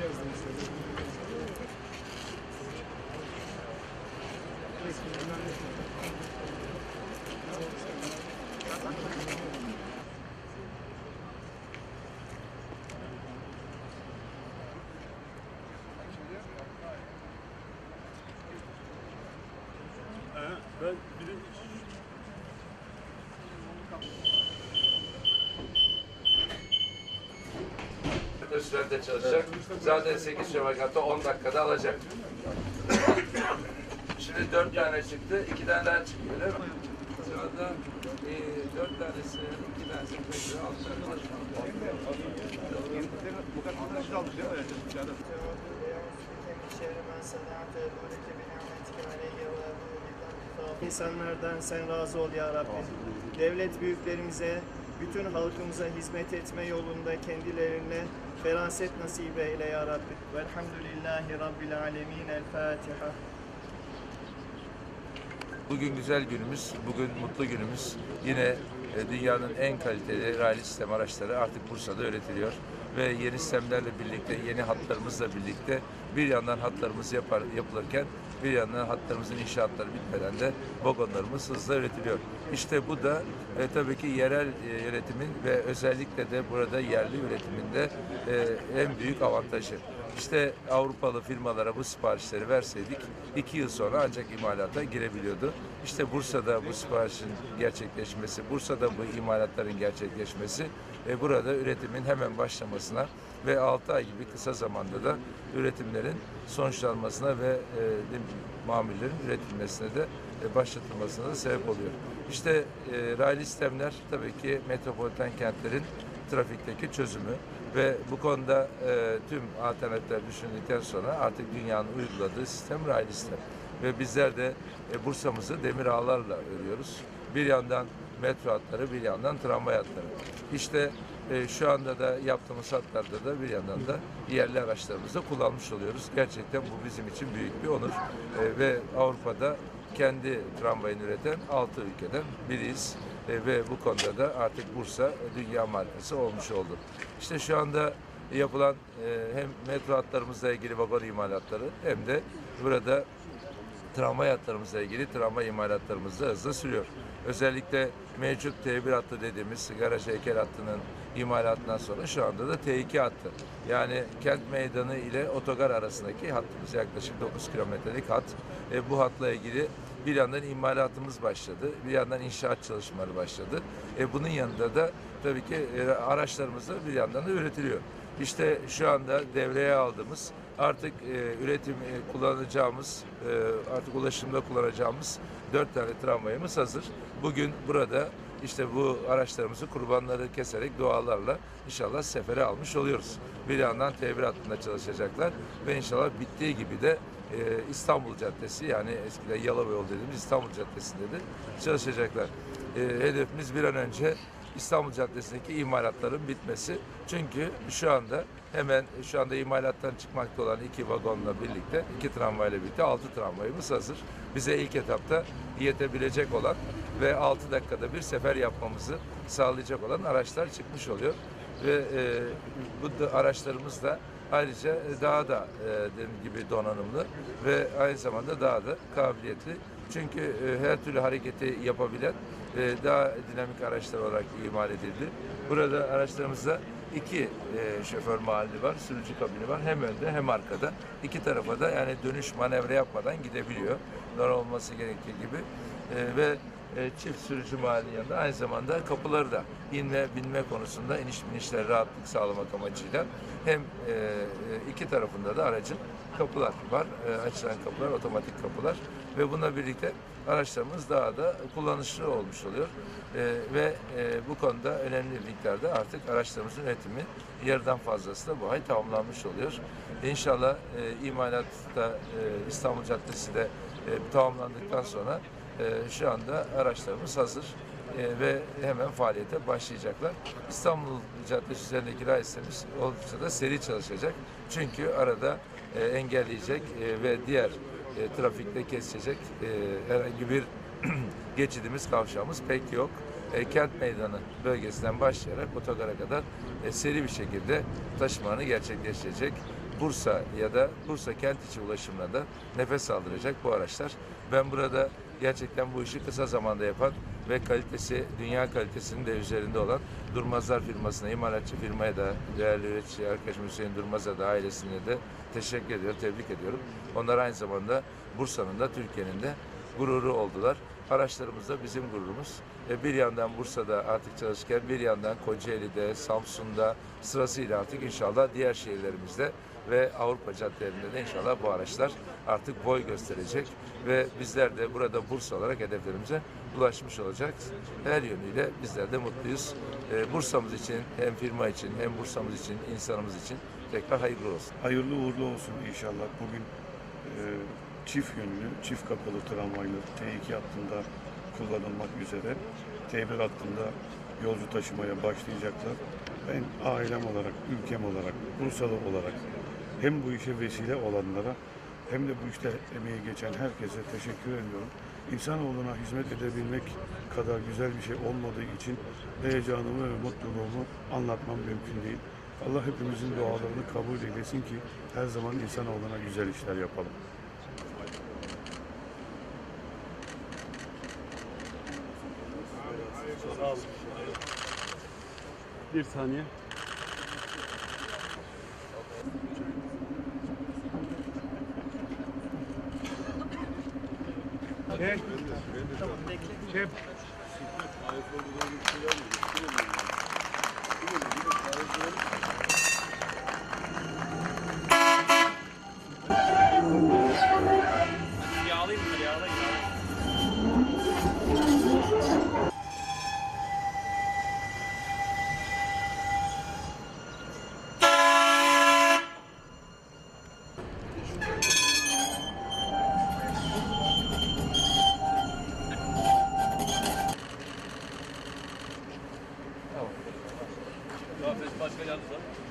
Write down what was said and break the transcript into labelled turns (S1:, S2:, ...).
S1: Ben bir
S2: de sürede çalışacak. Zaten 8 şevakatta 10 dakikada alacak. Şimdi 4 tane çıktı, 2 tane daha çıkıyor değil mi? Şu anda e, 4 tanesi, 2 tanesi 5 lira, 6 tane var.
S3: İnsanlardan sen razı ol ya Rabbi. Devlet büyüklerimize, bütün halkımıza hizmet etme yolunda kendilerine feraset nasip eyle ya Rabbi. Velhamdülillahi Rabbil alemin. El Fatiha.
S2: Bugün güzel günümüz, bugün mutlu günümüz. Yine e, dünyanın en kaliteli raylı sistem araçları artık Bursa'da üretiliyor. Ve yeni sistemlerle birlikte, yeni hatlarımızla birlikte bir yandan hatlarımız yapar, yapılırken bir yandan hatlarımızın inşaatları bitmeden de vagonlarımız hızla üretiliyor. İşte bu da e, tabii ki yerel e, yönetimin ve özellikle de burada yerli üretiminde e, en büyük avantajı. İşte Avrupalı firmalara bu siparişleri verseydik iki yıl sonra ancak imalata girebiliyordu. İşte Bursa'da bu siparişin gerçekleşmesi, Bursa'da bu imalatların gerçekleşmesi ve burada üretimin hemen başlamasına ve 6 ay gibi kısa zamanda da üretimlerin sonuçlanmasına ve e, mamullerin üretilmesine de e, başlatılmasına da sebep oluyor. İşte e, raylı sistemler tabii ki metropoliten kentlerin trafikteki çözümü ve bu konuda e, tüm alternatifler düşündükten sonra artık dünyanın uyguladığı sistem raylı. Ve bizler de e, Bursa'mızı demir ağlarla örüyoruz. Bir yandan metro hatları, bir yandan tramvay hatları. İşte e, şu anda da yaptığımız hatlarda da bir yandan da yerli araçlarımızda kullanmış oluyoruz. Gerçekten bu bizim için büyük bir onur. E, ve Avrupa'da kendi tramvayını üreten 6 ülkeden biriyiz. E, ve bu konuda da artık Bursa dünya markası olmuş oldu. İşte şu anda yapılan e, hem metro hatlarımızla ilgili vagon imalatları hem de burada tramvay hatlarımızla ilgili tramvay imalatlarımız da hızla sürüyor. Özellikle mevcut T1 hattı dediğimiz sigara heykel hattının imalatından sonra şu anda da T2 hattı. Yani kent meydanı ile otogar arasındaki hattımız yaklaşık 9 kilometrelik hat. E, bu hatla ilgili bir yandan imalatımız başladı, bir yandan inşaat çalışmaları başladı. E, bunun yanında da tabii ki e, araçlarımız da bir yandan da üretiliyor. İşte şu anda devreye aldığımız artık e, üretim e, kullanacağımız, e, artık ulaşımda kullanacağımız dört tane tramvayımız hazır. Bugün burada işte bu araçlarımızı kurbanları keserek dualarla inşallah sefere almış oluyoruz. Bir yandan T1 hattında çalışacaklar ve inşallah bittiği gibi de e, İstanbul Caddesi yani eskiden Yalova yol dediğimiz İstanbul Caddesi'nde de çalışacaklar. E, hedefimiz bir an önce İstanbul Caddesi'ndeki imalatların bitmesi. Çünkü şu anda hemen şu anda imalattan çıkmakta olan iki vagonla birlikte, iki tramvayla birlikte altı tramvayımız hazır. Bize ilk etapta yetebilecek olan ve 6 dakikada bir sefer yapmamızı sağlayacak olan araçlar çıkmış oluyor. Ve e, bu da araçlarımız da ayrıca daha da e, dediğim gibi donanımlı ve aynı zamanda daha da kabiliyetli. Çünkü e, her türlü hareketi yapabilen e, daha dinamik araçlar olarak imal edildi. Burada araçlarımızda iki e, şoför mahalli var, sürücü kabini var. Hem önde hem arkada. İki tarafa da yani dönüş manevra yapmadan gidebiliyor. Normal olması gerektiği gibi. E, ve e, çift sürücü mahalli yanında aynı zamanda kapıları da inme binme konusunda iniş binişler rahatlık sağlamak amacıyla hem e, e, iki tarafında da aracın kapılar var. E, açılan kapılar, otomatik kapılar ve bununla birlikte araçlarımız daha da kullanışlı olmuş oluyor. E, ve e, bu konuda önemli miktarda artık araçlarımızın üretimi yarıdan fazlası da bu ay tamamlanmış oluyor. İnşallah e, imalatta e, İstanbul Caddesi de e, tamamlandıktan sonra e, şu anda araçlarımız hazır e, ve hemen faaliyete başlayacaklar. İstanbul Caddesi üzerindeki ray sistemimiz oldukça da seri çalışacak. Çünkü arada e, engelleyecek e, ve diğer e, trafikte kesecek e, herhangi bir geçidimiz, kavşağımız pek yok. E, kent meydanı bölgesinden başlayarak otogara kadar e, seri bir şekilde taşımanı gerçekleştirecek Bursa ya da Bursa kent içi ulaşımına da nefes aldıracak bu araçlar. Ben burada gerçekten bu işi kısa zamanda yapan ve kalitesi, dünya kalitesinin de üzerinde olan Durmazlar firmasına, imalatçı firmaya da, değerli üretici arkadaşım Hüseyin Durmaz'a da ailesine de teşekkür ediyorum, tebrik ediyorum. Onlar aynı zamanda Bursa'nın da Türkiye'nin de gururu oldular. Araçlarımız da bizim gururumuz. E, bir yandan Bursa'da artık çalışırken bir yandan Kocaeli'de, Samsun'da sırasıyla artık inşallah diğer şehirlerimizde ve Avrupa caddelerinde de inşallah bu araçlar artık boy gösterecek ve bizler de burada Bursa olarak hedeflerimize ulaşmış olacak. Her yönüyle bizler de mutluyuz. E, Bursa'mız için hem firma için hem Bursa'mız için, insanımız için tekrar hayırlı olsun.
S1: Hayırlı uğurlu olsun inşallah. Bugün e, çift yönlü, çift kapılı tramvaylı T2 hattında kullanılmak üzere T1 hattında yolcu taşımaya başlayacaklar. Ben ailem olarak, ülkem olarak, Bursalı olarak hem bu işe vesile olanlara hem de bu işte emeği geçen herkese teşekkür ediyorum. İnsanoğluna hizmet edebilmek kadar güzel bir şey olmadığı için heyecanımı ve mutluluğumu anlatmam mümkün değil. Allah hepimizin dualarını kabul eylesin ki her zaman insanoğluna güzel işler yapalım.
S4: Bir saniye. Çek. Çek.
S3: Yağlayayım
S5: Yalnız var.